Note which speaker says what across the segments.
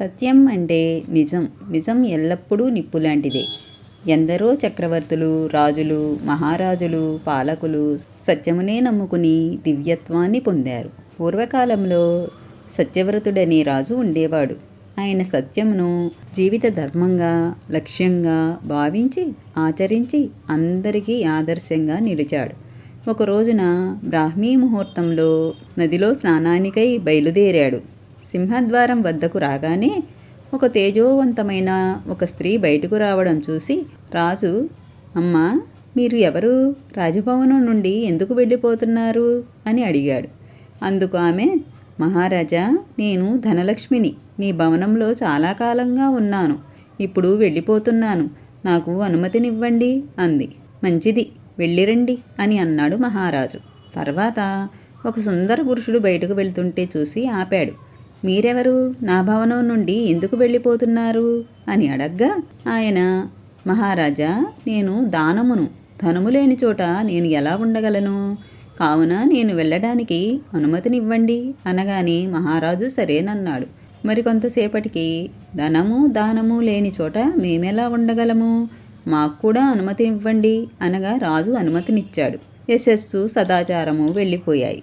Speaker 1: సత్యం అంటే నిజం. నిజం ఎల్లప్పుడూ నిప్పు లాంటిదే ఎందరో చక్రవర్తులు రాజులు మహారాజులు పాలకులు సత్యమునే నమ్ముకుని దివ్యత్వాన్ని పొందారు. పూర్వకాలంలో సత్యవ్రతుడనే రాజు ఉండేవాడు. ఆయన సత్యమును జీవిత ధర్మంగా లక్ష్యంగా భావించి ఆచరించి అందరికీ ఆదర్శంగా నిలిచాడు. ఒక రోజున బ్రాహ్మీ ముహూర్తంలో నదిలో స్నానానికై బయలుదేరాడు. సింహద్వారం వద్దకు రాగానే ఒక తేజోవంతమైన ఒక స్త్రీ బయటకు రావడం చూసి రాజు అమ్మా మీరు ఎవరు? రాజభవనం నుండి ఎందుకు వెళ్ళిపోతున్నారు? అని అడిగాడు. అందుకు ఆమె మహారాజా నేను ధనలక్ష్మిని. నీ భవనంలో చాలా కాలంగా ఉన్నాను. ఇప్పుడు వెళ్ళిపోతున్నాను. నాకు అనుమతినివ్వండి అంది. మంచిది. వెళ్ళిరండి అని అన్నాడు మహారాజు. తర్వాత ఒక సుందర పురుషుడు బయటకు వెళ్తుంటే చూసి ఆపాడు. మీరెవరు? నా భవనం నుండి ఎందుకు వెళ్ళిపోతున్నారు? అని అడగ్గా ఆయన మహారాజా నేను దానమును ధనము లేని చోట నేను ఎలా ఉండగలను? కావున నేను వెళ్ళడానికి అనుమతినివ్వండి అనగానే మహారాజు సరేనన్నాడు మరి కొంతసేపటికి ధనము దానము లేని చోట మేమెలా ఉండగలము? మాకు కూడా అనుమతి ఇవ్వండి అనగా రాజు అనుమతినిచ్చాడు. యశస్సు సదాచారము వెళ్ళిపోయాయి.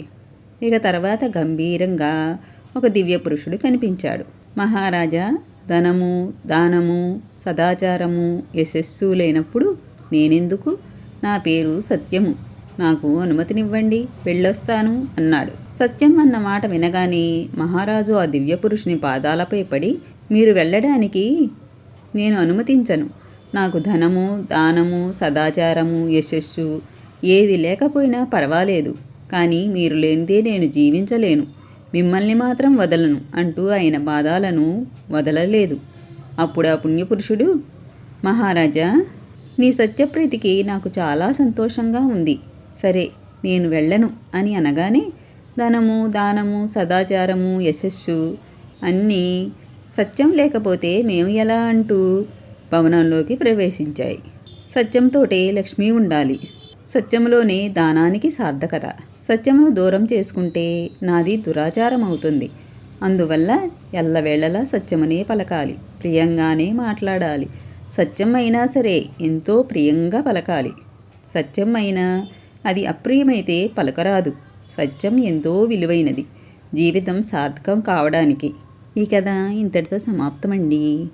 Speaker 1: ఇక తర్వాత గంభీరంగా ఒక దివ్య పురుషుడు కనిపించాడు. మహారాజా ధనము దానము సదాచారము యశస్సు లేనప్పుడు నేనెందుకు? నా పేరు సత్యము. నాకు అనుమతినివ్వండి వెళ్ళొస్తాను అన్నాడు. సత్యం అన్న మాట వినగానే మహారాజు ఆ దివ్య పురుషుని పాదాలపై పడి మీరు వెళ్ళడానికి నేను అనుమతించను. నాకు ధనము దానము సదాచారము యశస్సు ఏది లేకపోయినా పర్వాలేదు. కానీ మీరు లేనిదే నేను జీవించలేను. మిమ్మల్ని మాత్రం వదలను అంటూ ఆయన పాదాలను వదలలేదు. అప్పుడు ఆ పుణ్యపురుషుడు మహారాజా నీ సత్యప్రీతికి నాకు చాలా సంతోషంగా ఉంది. సరే నేను వెళ్ళను అని అనగానే ధనము దానము సదాచారము యశస్సు అన్నీ సత్యం లేకపోతే మేము ఎలా అంటూ భవనంలోకి ప్రవేశించాయి. సత్యంతోటే లక్ష్మి ఉండాలి. సత్యంలోనే దానానికి సార్థకత. సత్యమును దూరం చేసుకుంటే నాది దురాచారం అవుతుంది అందువల్ల ఎల్లవేళలా సత్యమనే పలకాలి ప్రియంగానే మాట్లాడాలి. సత్యం అయినా సరే ఎంతో ప్రియంగా పలకాలి. సత్యం అయినా అది అప్రియమైతే పలకరాదు. సత్యం ఎంతో విలువైనది. జీవితం సార్థకం కావడానికి. ఈ కథ ఇంతటితో సమాప్తమండి.